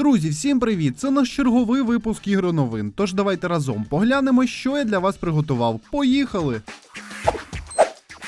Друзі, всім привіт! Це наш черговий випуск ігроновин. Тож давайте разом поглянемо, що я для вас приготував. Поїхали!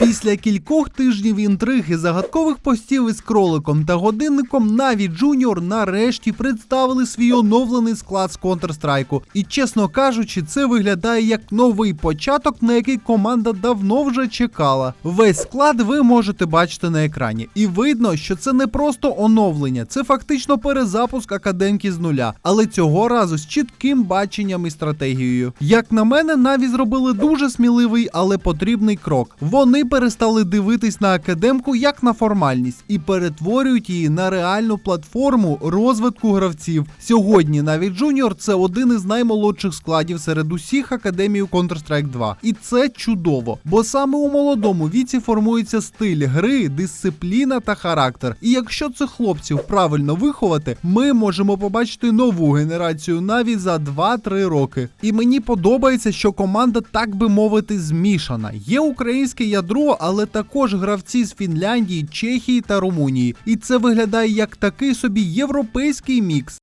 Після кількох тижнів інтриг і загадкових постів із кроликом та годинником Наві Джуніор нарешті представили свій оновлений склад з Counter-Strike. І чесно кажучи, це виглядає як новий початок, на який команда давно вже чекала. Весь склад ви можете бачити на екрані. І видно, що це не просто оновлення, це фактично перезапуск академки з нуля, але цього разу з чітким баченням і стратегією. Як на мене, Наві зробили дуже сміливий, але потрібний крок. Вони перестали дивитись на академку як на формальність і перетворюють її на реальну платформу розвитку гравців. Сьогодні навіть Джуніор це один із наймолодших складів серед усіх академій Counter-Strike 2. І це чудово, бо саме у молодому віці формується стиль гри, дисципліна та характер. І якщо цих хлопців правильно виховати, ми можемо побачити нову генерацію наві за 2-3 роки. І мені подобається, що команда, так би мовити, змішана. Є українське ядро, але також гравці з Фінляндії, Чехії та Румунії. І це виглядає як такий собі європейський мікс.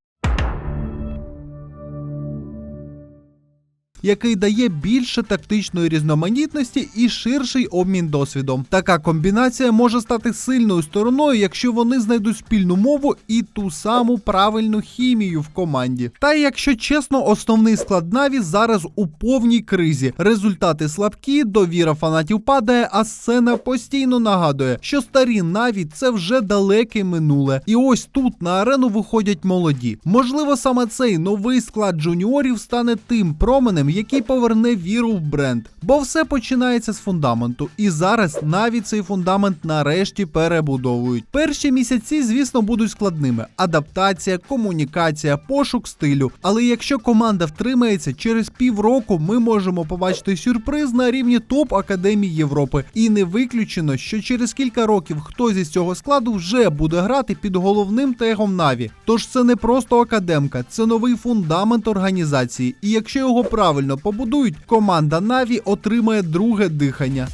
Який дає більше тактичної різноманітності і ширший обмін досвідом. Така комбінація може стати сильною стороною, якщо вони знайдуть спільну мову і ту саму правильну хімію в команді. Та якщо чесно, основний склад Наві зараз у повній кризі. Результати слабкі, довіра фанатів падає, а сцена постійно нагадує, що старі Наві це вже далеке минуле. І ось тут на арену виходять молоді. Можливо, саме цей новий склад джуніорів стане тим променем, який поверне віру в бренд. Бо все починається з фундаменту, і зараз навіть цей фундамент нарешті перебудовують. Перші місяці, звісно, будуть складними: адаптація, комунікація, пошук стилю. Але якщо команда втримається, через півроку ми можемо побачити сюрприз на рівні топ академій Європи. І не виключено, що через кілька років хтось із цього складу вже буде грати під головним тегом Наві. Тож це не просто академка, це новий фундамент організації. І якщо його правильно побудують, команда Наві отримає друге дихання.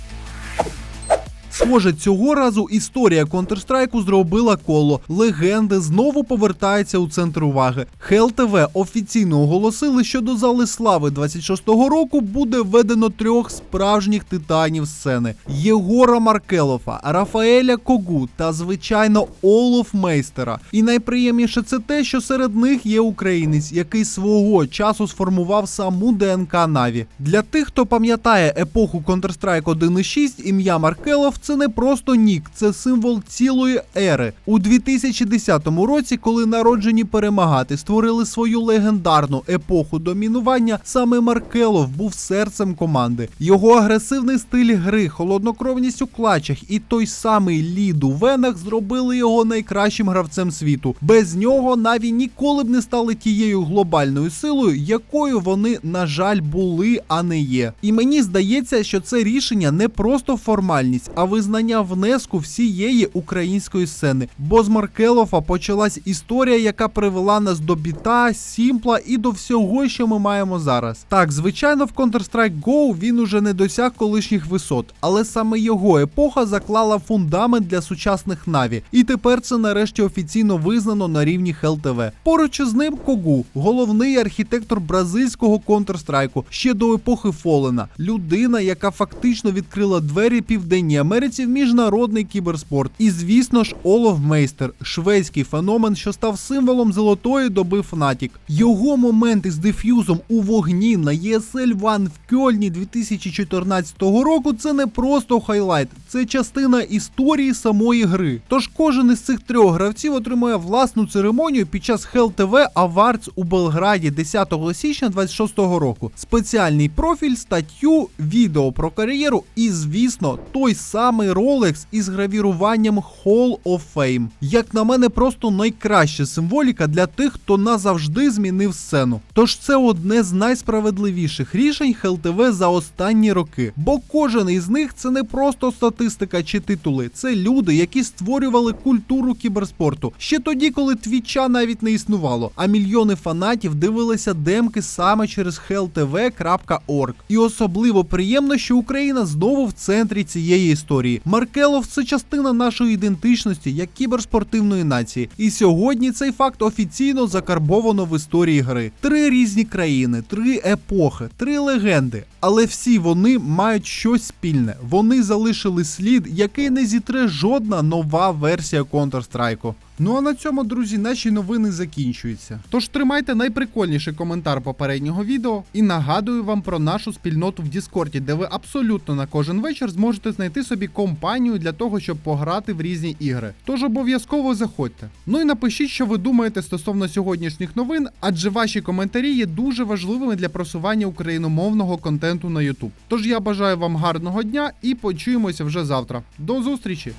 Схоже, цього разу історія Counter-Strike зробила коло. Легенди знову повертаються у центр уваги. Hell TV офіційно оголосили, що до зали слави 26-го року буде введено трьох справжніх титанів сцени: Єгора Маркелофа, Рафаеля Когу та, звичайно, Олоф Мейстера. І найприємніше це те, що серед них є українець, який свого часу сформував саму ДНК Наві. Для тих, хто пам'ятає епоху Counter-Strike 1.6, ім'я Маркелов це не просто нік, це символ цілої ери. У 2010 році, коли народжені перемагати створили свою легендарну епоху домінування, саме Маркелов був серцем команди. Його агресивний стиль гри, холоднокровність у клачах і той самий лід у венах зробили його найкращим гравцем світу. Без нього Наві ніколи б не стали тією глобальною силою, якою вони, на жаль, були, а не є. І мені здається, що це рішення не просто формальність, а визнання внеску всієї української сцени. Бо з Маркелофа почалась історія, яка привела нас до біта, сімпла і до всього, що ми маємо зараз. Так, звичайно, в Counter-Strike Go він уже не досяг колишніх висот, але саме його епоха заклала фундамент для сучасних Наві. І тепер це нарешті офіційно визнано на рівні HLTV. Поруч із ним Когу, головний архітектор бразильського Counter-Strike ще до епохи Фолена. Людина, яка фактично відкрила двері Південній Америці в міжнародний кіберспорт. І звісно ж, Олов Мейстер, шведський феномен, що став символом золотої доби Fnatic. Його моменти з деф'юзом у вогні на ESL One в Кьольні 2014 року це не просто хайлайт, це частина історії самої гри. Тож кожен із цих трьох гравців отримує власну церемонію під час Hell TV Awards у Белграді 10 січня 26 року. Спеціальний профіль, статтю, відео про кар'єру і, звісно, той самий Rolex із гравіруванням Hall of Fame. Як на мене, просто найкраща символіка для тих, хто назавжди змінив сцену. Тож це одне з найсправедливіших рішень HLTV за останні роки. Бо кожен із них це не просто статистика чи титули, це люди, які створювали культуру кіберспорту ще тоді, коли твіча навіть не існувало, а мільйони фанатів дивилися демки саме через helltv.org. І особливо приємно, що Україна знову в центрі цієї історії. Маркелов це частина нашої ідентичності як кіберспортивної нації. І сьогодні цей факт офіційно закарбовано в історії гри. Три різні країни, три епохи, три легенди. Але всі вони мають щось спільне. Вони залишили слід, який не зітре жодна нова версія Counter-Strike. Ну а на цьому, друзі, наші новини закінчуються. Тож тримайте найприкольніший коментар попереднього відео і нагадую вам про нашу спільноту в Діскорді, де ви абсолютно на кожен вечір зможете знайти собі компанію для того, щоб пограти в різні ігри. Тож обов'язково заходьте. Ну і напишіть, що ви думаєте стосовно сьогоднішніх новин, адже ваші коментарі є дуже важливими для просування україномовного контенту на YouTube. Тож я бажаю вам гарного дня і почуємося вже завтра. До зустрічі!